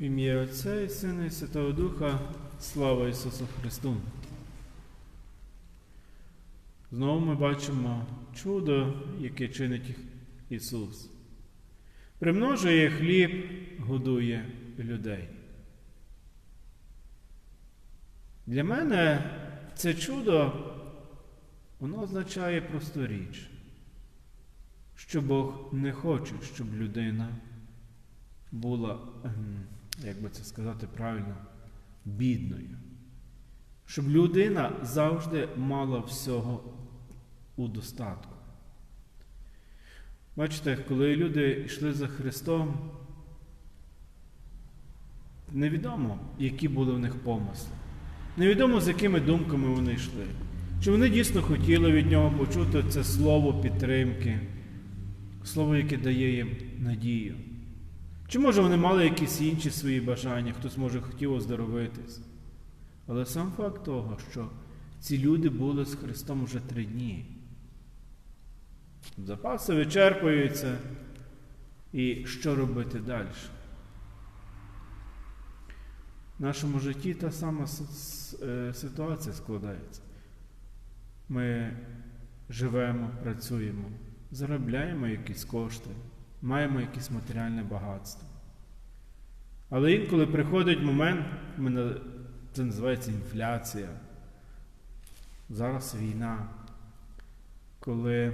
В ім'я Отця і Сина і Святого Духа, слава Ісусу Христу. Знову ми бачимо чудо, яке чинить Ісус. Примножує хліб, годує людей. Для мене це чудо, воно означає просту річ, що Бог не хоче, щоб людина була, ем, як би це сказати правильно, бідною. Щоб людина завжди мала всього у достатку. Бачите, коли люди йшли за Христом, невідомо, які були в них помисли. Невідомо, з якими думками вони йшли. Чи вони дійсно хотіли від нього почути це слово підтримки, слово, яке дає їм надію. Чи може вони мали якісь інші свої бажання, хтось може хотів оздоровитись. Але сам факт того, що ці люди були з Христом вже три дні. Запаси вичерпуються. І що робити далі? В нашому житті та сама ситуація складається. Ми живемо, працюємо, заробляємо якісь кошти, маємо якесь матеріальне багатство. Але інколи приходить момент, це називається інфляція. Зараз війна, коли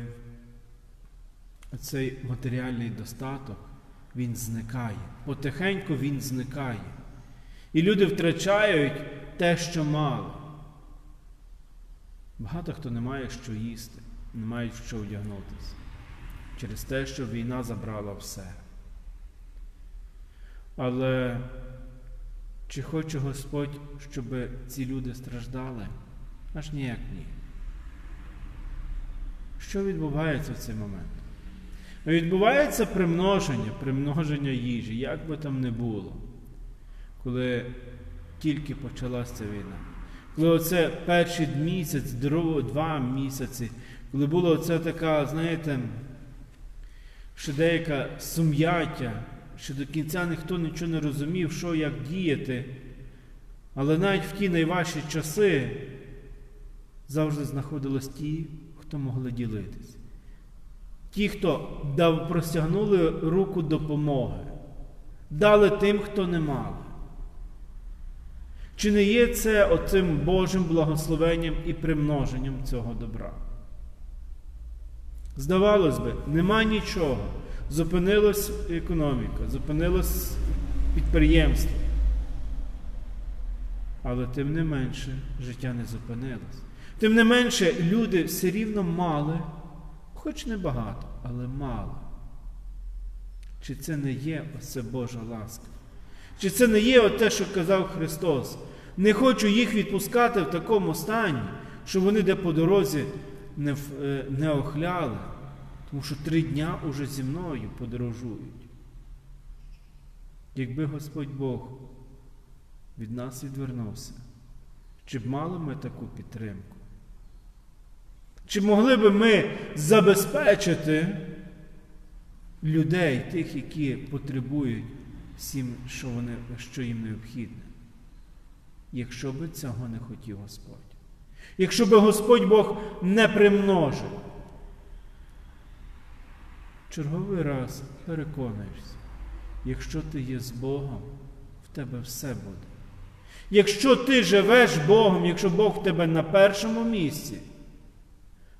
цей матеріальний достаток, він зникає. Потихеньку він зникає. І люди втрачають те, що мали. Багато хто не має що їсти, не має що одягнутися. Через те, що війна забрала все. Але чи хоче Господь, щоб ці люди страждали? Аж ніяк ні. Що відбувається в цей момент? Відбувається примноження, примноження їжі, як би там не було, коли тільки почалася ця війна. Коли оце перший місяць, два місяці, коли була оця така, знаєте, ще деяка сум'яття, що до кінця ніхто нічого не розумів, що як діяти. Але навіть в ті найважчі часи завжди знаходились ті, хто могли ділитись. Ті, хто дав, простягнули руку допомоги, дали тим, хто не мав. Чи не є це оцим Божим благословенням і примноженням цього добра? Здавалось би, нема нічого. Зупинилась економіка, зупинилось підприємство. Але тим не менше життя не зупинилось. Тим не менше, люди все рівно мали, хоч не багато, але мало. Чи це не є оце Божа ласка? Чи це не є те, що казав Христос? Не хочу їх відпускати в такому стані, що вони де по дорозі не не охляли, тому що три дня уже зі мною подорожують. Якби Господь Бог від нас відвернувся, чи б мали ми таку підтримку? Чи могли б ми забезпечити людей, тих, які потребують всім, що, вони, що їм необхідне? Якщо би цього не хотів Господь. Якщо би Господь Бог не примножив, черговий раз переконуєшся, якщо ти є з Богом, в тебе все буде. Якщо ти живеш Богом, якщо Бог в тебе на першому місці,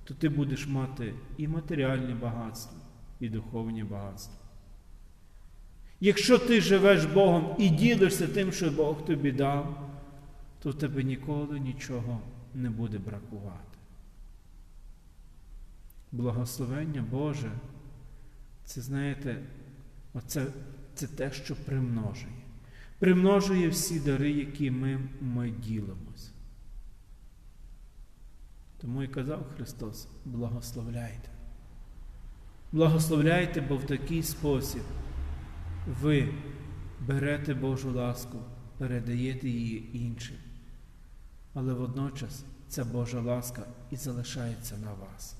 то ти будеш мати і матеріальні багатства, і духовні багатства. Якщо ти живеш Богом і ділишся тим, що Бог тобі дав, то в тебе ніколи нічого не буде бракувати. Благословення Боже, це, знаєте, оце, це те, що примножує. Примножує всі дари, які ми, ми ділимося. Тому і казав Христос, благословляйте. Благословляйте, бо в такий спосіб ви берете Божу ласку, передаєте її іншим. Але водночас ця Божа ласка і залишається на вас,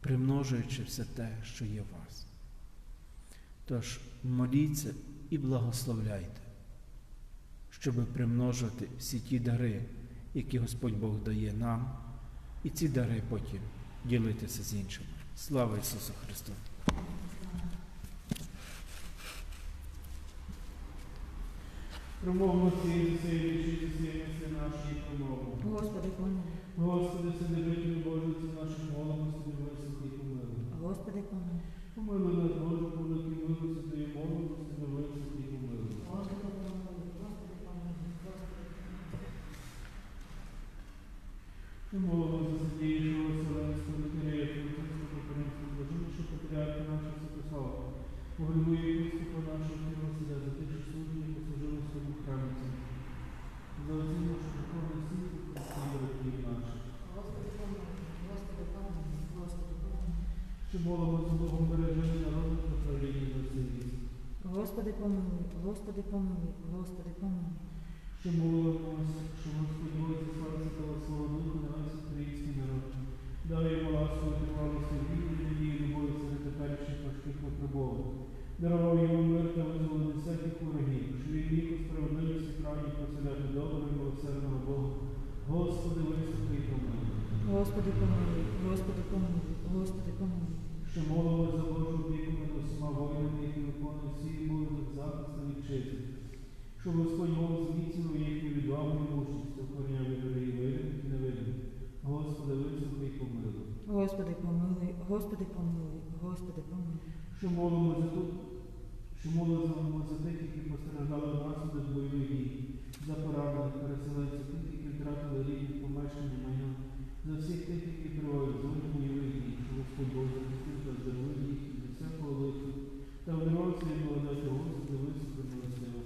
примножуючи все те, що є в вас. Тож моліться і благословляйте, щоб примножити всі ті дари, які Господь Бог дає нам, і ці дари потім ділитися з іншими. Слава Ісусу Христу! Цієї цієї цієї нашої промови. Господи, помилуй. Господи, Вседержителю Божий, це наших молимо, Господи, високий помилуй. Господи, помилуй. Помилуй нас, Боже, по великій милості Твоєї мови, Господи, високий помилуй. Господи, помилуй. Господи, помилуй. Ми молимо за святійшого Вселенського Вікарія, Франциского Покоринського Блаженнішого Патріарха нашого Святослава, Погребує єпископа нашого Василя, за тих, що служили і послужили в своєму храмі цьому. За оцінку, що духовних сил і братів наших. Господи, помилуй. Господи, помилуй. Господи, помилуй. Що молимо за Богом береження народу та правління за всі віки. Господи, помилуй. Господи, помилуй. Господи, помилуй. Що молимося, що Господь Бог зіслався та свого духу на весь український народ. Дай йому ласку витривалості вірі, надії, любові серед теперішніх важких випробувань. Дарував йому мир та визволення всяких ворогів, що він міг у справедливості правді поселяти доброго і милосердного Бога. Господи, високий помилуй. Господи, помилуй. Господи, помилуй. Господи, помилуй. Що молимо за Божу опіку над усіма воїнами, які виконують Щоб Господь Бог зміцнив їхню відвагу і мужність, охороняв людей винних і невинних. Господи, високий помилуй. Господи, помилуй. Господи, помилуй. Господи, помилуй. Що молимо за тут, що молимо за тих, які постраждали внаслідок бойових дій, за поранених, переселенців, тих, які втратили рідних помешкання майна, за всіх тих, які тривають зоні бойових дій, що Господь Бог захистив та здоровий їх від всякого лиху, та вдавався і благодати Господи, помилуй.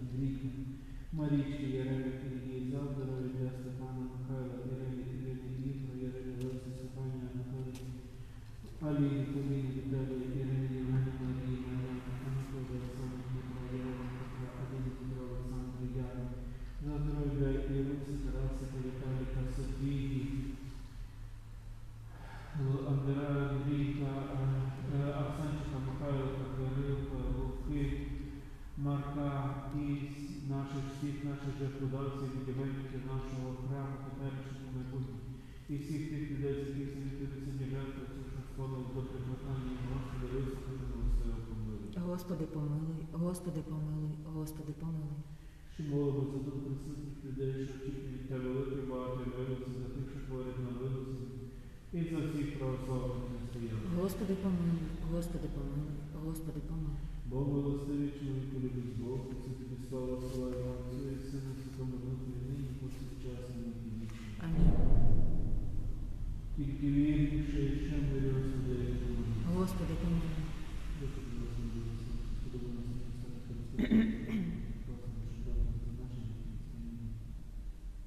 Андрійки, Марічки, Яреми, Ілії, Завдора, для Степана, Михайла, Господи, помилуй. Господи, помилуй. Господи, помилуй. Що молимо за присутніх людей, що очікують від Тебе великої багато милості, за тих, що творять на милості, і за всіх православних християн. Господи, помилуй. Господи, помилуй. Господи, помилуй. Бо милостивий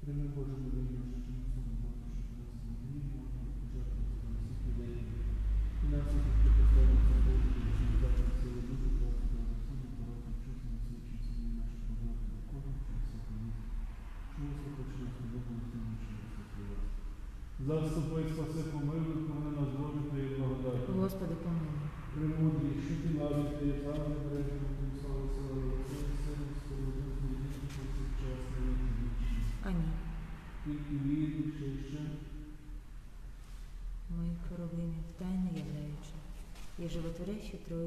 Прими Боже моління, що ти нас не Боже, що нас не моління, пожертвувати на всіх людей. І нас усіх прикословиться Боже, що не дати сили душу, Боже, на всім пороком, чесно, свідчиться на наших пожертвах, кожен через всіх місць. Що нас хоче нас не Заступи, спаси, помилуй, коли нас Боже Твої благодаті. Господи, помилуй. Премудрі, що ти лаві, ти є сам не бережно, тим слава слава, Отцю і Сину, і Святому Духу, і нині, і повсякчас, і на віки вічні. Амінь. Тільки віриш, що ще Мої хоробині,